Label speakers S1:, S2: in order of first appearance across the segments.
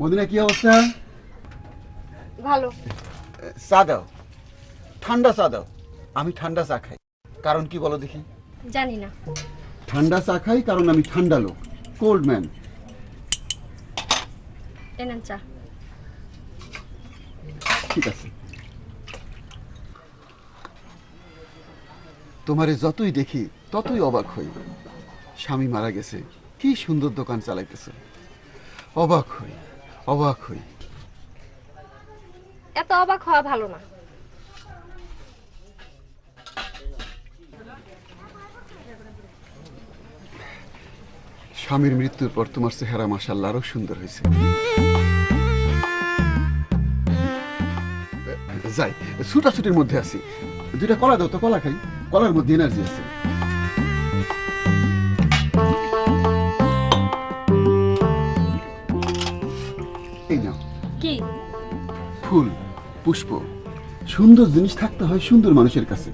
S1: Medina কি অবস্থা?
S2: ভালো।
S1: চা দাও ঠান্ডা চা দাও আমি ঠান্ডা চা খাই। কারণ কি বলো দেখি?
S2: জানি না।
S1: ঠান্ডা চা খাই কারণ আমি ঠান্ডা লোক। কোল্ড ম্যান
S2: এনেন চা।
S1: ঠিক আছে। তোমারে যতই দেখি ততই অবাক হই। স্বামী মারা গেছে। কি সুন্দর দোকান চালাইতেছে। অবাক হই। অবাক হই।
S2: এত অবাক হওয়া ভালো না।
S1: স্বামীর মৃত্যুর পর তোমার চেহারা মাসাল্লাহ আরও সুন্দর হয়েছে। যাই ছুটাছুটির মধ্যে আছি। দুইটা কলা দাও তো কলা খাই। কলার মধ্যে এনার্জি আছে। পুষ্প। সুন্দর জিনিস থাকতে হয় সুন্দর মানুষের কাছে।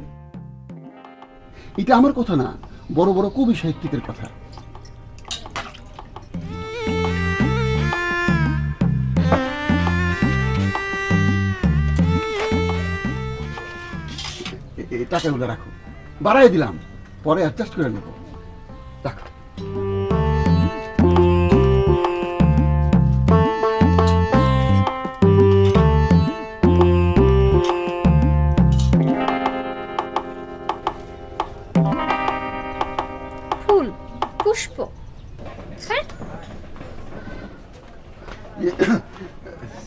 S1: এটা আমার কথা না, বড় বড় কবি সাহিত্যিকের কথা। টাকাগুলো রাখো। বাড়াই দিলাম, পরে অ্যাডজাস্ট করে নেব।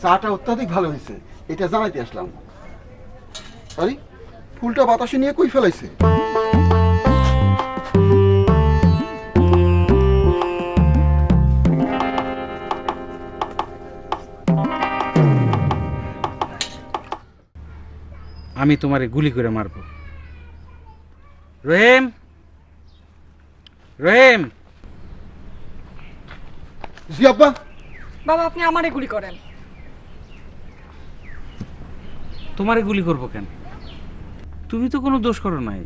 S1: চাটা অত্যাধিক ভালো হয়েছে এটা জানাইতে আসলাম। আরে ফুলটা বাতাসে নিয়ে কই ফেলাইছে?
S3: আমি তোমারে গুলি করে মারব। রহিম! রহিম!
S1: জি আব্বা
S4: বাবা আপনি আমারে গুলি করেন।
S3: তোমারে গুলি করব কেন? তুমি তো কোনো দোষ করো নাই।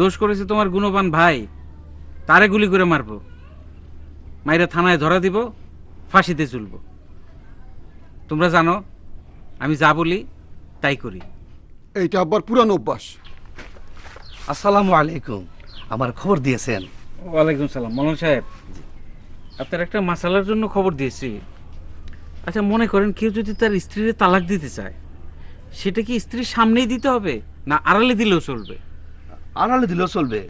S3: দোষ করেছে তোমার গুণবান ভাই তারে গুলি করে মারবো। মাইরা থানায় ধরা দিব ফাঁসিতে চলবো তোমরা জানো আমি যা বলি তাই করি।
S1: এইটা আব্বার পুরানো অভ্যাস।
S5: আসসালামু আলাইকুম। আমার খবর দিয়েছেন।
S3: ওয়ালাইকুম সালাম। মলন সাহেব আপনার একটা মাসালার জন্য খবর দিয়েছি। আচ্ছা মনে করেন কেউ যদি তার স্ত্রীর তালাক দিতে চায় সেটা কি স্ত্রীর সামনেই দিতে হবে না আড়ালে দিলেও চলবে?
S5: আড়ালে দিলেও চলবে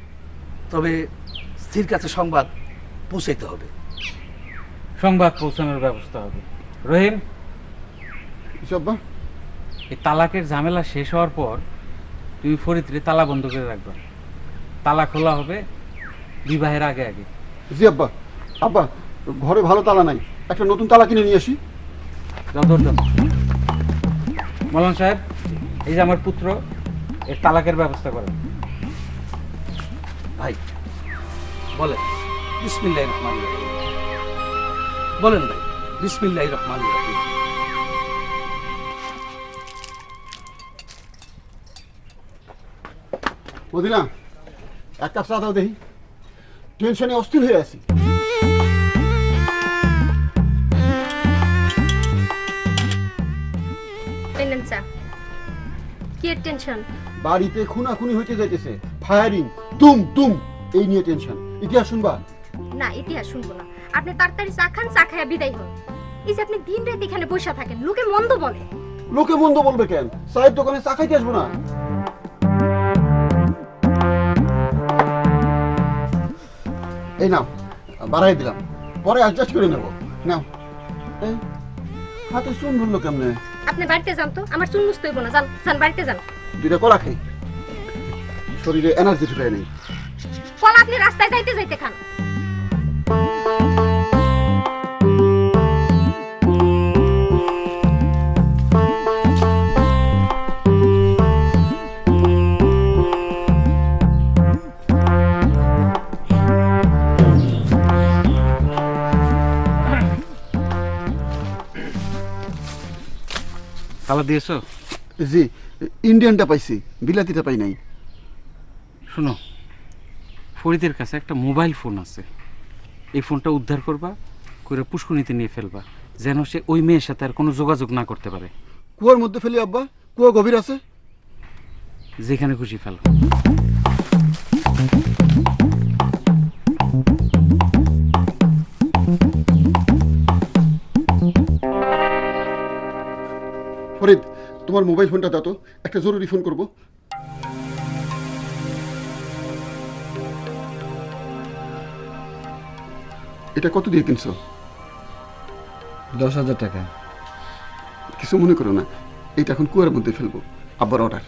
S5: তবে স্ত্রীর কাছে সংবাদ পৌঁছাইতে হবে।
S3: সংবাদ পৌঁছানোর ব্যবস্থা হবে। রহিম? এই তালাকের ঝামেলা শেষ হওয়ার পর তুমি ফরিদরে তালা বন্ধ করে রাখবা। তালা খোলা হবে বিবাহের আগে আগে।
S1: জি আব্বা। আব্বা ঘরে ভালো তালা নাই। একটা নতুন তালা কিনে নিয়ে আসি।
S3: যথার্থ মলন সাহেব, এই যে আমার পুত্র, এর তালাকের ব্যবস্থা করেন।
S5: ভাই, বলেন। বিসমিল্লাহ রহমান রহিম। বলেন ভাই বিসমিল্লাহ রহমান রহিম।
S1: মদিনা, এক কাপ চা দাও দেখি। টেনশনে অস্থির হয়ে আছি।
S2: টেনশন
S1: বাড়িতে খুনাখুনি হইতে যাইতেছে। ফায়ারিং তুম তুম এই নিয়ে টেনশন ইতিহাস শুনবা?
S2: না ইতিহাস শুনব না। আপনি তাড়াতাড়ি চা খান চা বিদায় হন। এই যে আপনি দিন রাত এখানে বসে থাকেন লোকে মন্দ বলে।
S1: লোকে মন্দ বলবে কেন? দোকানে চা খাইতে আসব না? এই নাও বাড়াই দিলাম। পরে অ্যাডজাস্ট করে নেব। নাও। হাতে চুন ধরলো কেমনে?
S2: আপনি বাড়িতে যান তো আমার চুন মুছতে হইব না যান যান বাড়িতে যান।
S1: দুইটা কলা খাই। শরীরে এনার্জি ঢুকায় নেই।
S2: কলা আপনি রাস্তায় যাইতে যাইতে খান।
S3: তালা দিয়েছ?
S1: জি ইন্ডিয়ানটা পাইছি বিলাতিটা পাই নাই।
S3: শোনো ফরিদের কাছে একটা মোবাইল ফোন আছে। এই ফোনটা উদ্ধার করবা করে পুষ্কুনিতে নিয়ে ফেলবা যেন সে ওই মেয়ের সাথে আর কোনো যোগাযোগ না করতে পারে।
S1: কুয়ার মধ্যে ফেলি আব্বা কুয়া গভীর আছে।
S3: যেখানে খুশি ফেল।
S1: ফরিদ তোমার মোবাইল ফোনটা দাও তো। একটা জরুরি ফোন করব। এটা কত দিয়ে কিনছো?
S6: দশ হাজার টাকা।
S1: কিছু মনে করো না এটা এখন কুয়ার মধ্যে ফেলব। আব্বার অর্ডার